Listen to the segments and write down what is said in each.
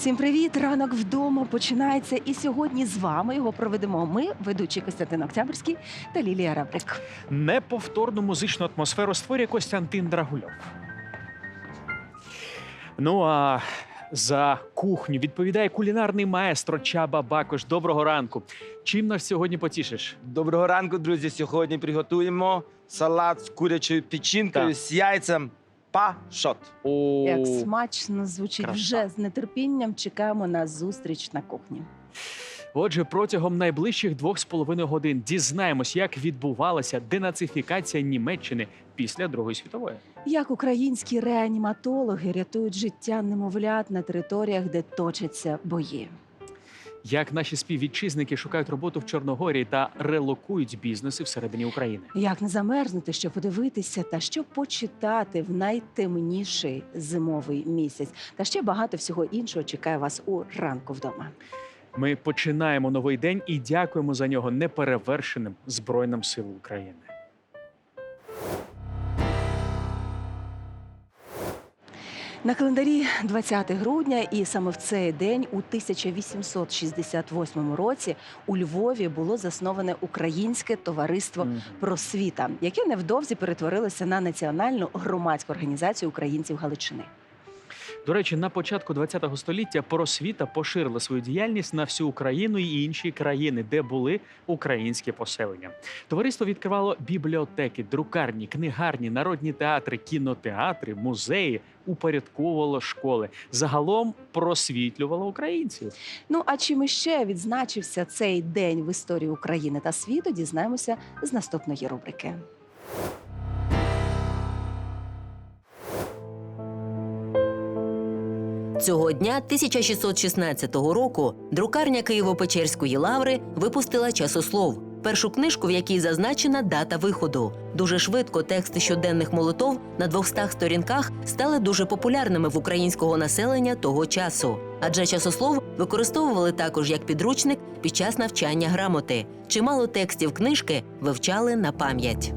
Всім привіт! Ранок вдома починається. І сьогодні з вами його проведемо ми, ведучий Костянтин Октябрьський та Лілія Рабрик. Неповторну музичну атмосферу створює Костянтин Драгульов. Ну а за кухню відповідає кулінарний маестро Чаба Бакош. Доброго ранку. Чим нас сьогодні потішиш? Доброго ранку, друзі. Сьогодні приготуємо салат з курячою печінкою Так. з яйцем пашот. О, Як смачно звучить краса. вже з нетерпінням. Чекаємо на зустріч на кухні. Отже, протягом найближчих двох з половиною годин дізнаємось, як відбувалася денацифікація Німеччини після Другої світової. Як українські реаніматологи рятують життя немовлят на територіях, де точаться бої. Як наші співвітчизники шукають роботу в Чорногорії та релокують бізнеси всередині України. Як не замерзнути, що подивитися та що почитати в найтемніший зимовий місяць, та ще багато всього іншого чекає вас у ранку вдома. Ми починаємо новий день і дякуємо за нього неперевершеним Збройним силам України. На календарі 20 грудня, і саме в цей день, у 1868 році, у Львові було засноване Українське товариство просвіта, яке невдовзі перетворилося на національну громадську організацію українців Галичини. До речі, на початку ХХ століття просвіта поширила свою діяльність на всю Україну і інші країни, де були українські поселення. Товариство відкривало бібліотеки, друкарні, книгарні, народні театри, кінотеатри, музеї, упорядковувало школи. Загалом просвітлювало українців. Ну а чим іще відзначився цей день в історії України та світу, дізнаємося з наступної рубрики. Цього дня 1616 року друкарня Києво-Печерської лаври випустила часослов. Першу книжку, в якій зазначена дата виходу. Дуже швидко тексти щоденних молитов на 200 сторінках стали дуже популярними в українського населення того часу. Адже часослов використовували також як підручник під час навчання грамоти. Чимало текстів книжки вивчали на пам'ять.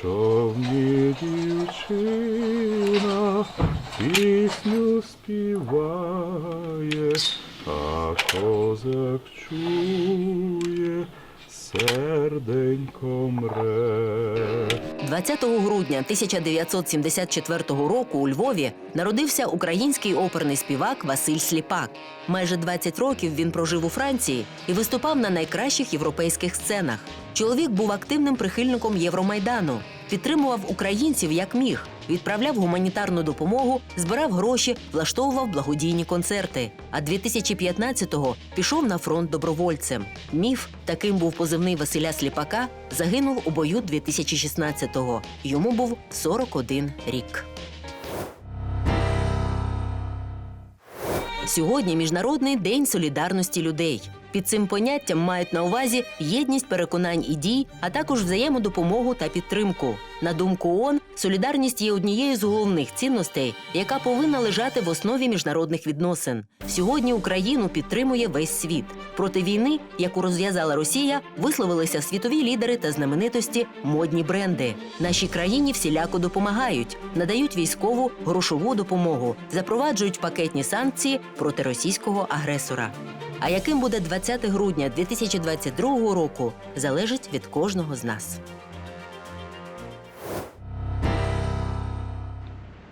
Човні дівчина пісню співає, а козак чує, серденько мре. 20 грудня 1974 року у Львові народився український оперний співак Василь Сліпак. Майже 20 років він прожив у Франції і виступав на найкращих європейських сценах. Чоловік був активним прихильником Євромайдану, підтримував українців як міг, відправляв гуманітарну допомогу, збирав гроші, влаштовував благодійні концерти. А 2015-го пішов на фронт добровольцем. Міф, таким був позивний Василя Сліпака, загинув у бою 2016-го. Йому був 41 рік. Сьогодні міжнародний день солідарності людей. Під цим поняттям мають на увазі єдність переконань і дій, а також взаємодопомогу та підтримку. На думку ООН, солідарність є однією з головних цінностей, яка повинна лежати в основі міжнародних відносин. Сьогодні Україну підтримує весь світ. Проти війни, яку розв'язала Росія, висловилися світові лідери та знаменитості модні бренди. Нашій країні всіляко допомагають, надають військову грошову допомогу, запроваджують пакетні санкції проти російського агресора. А яким буде 20 грудня 2022 року, залежить від кожного з нас.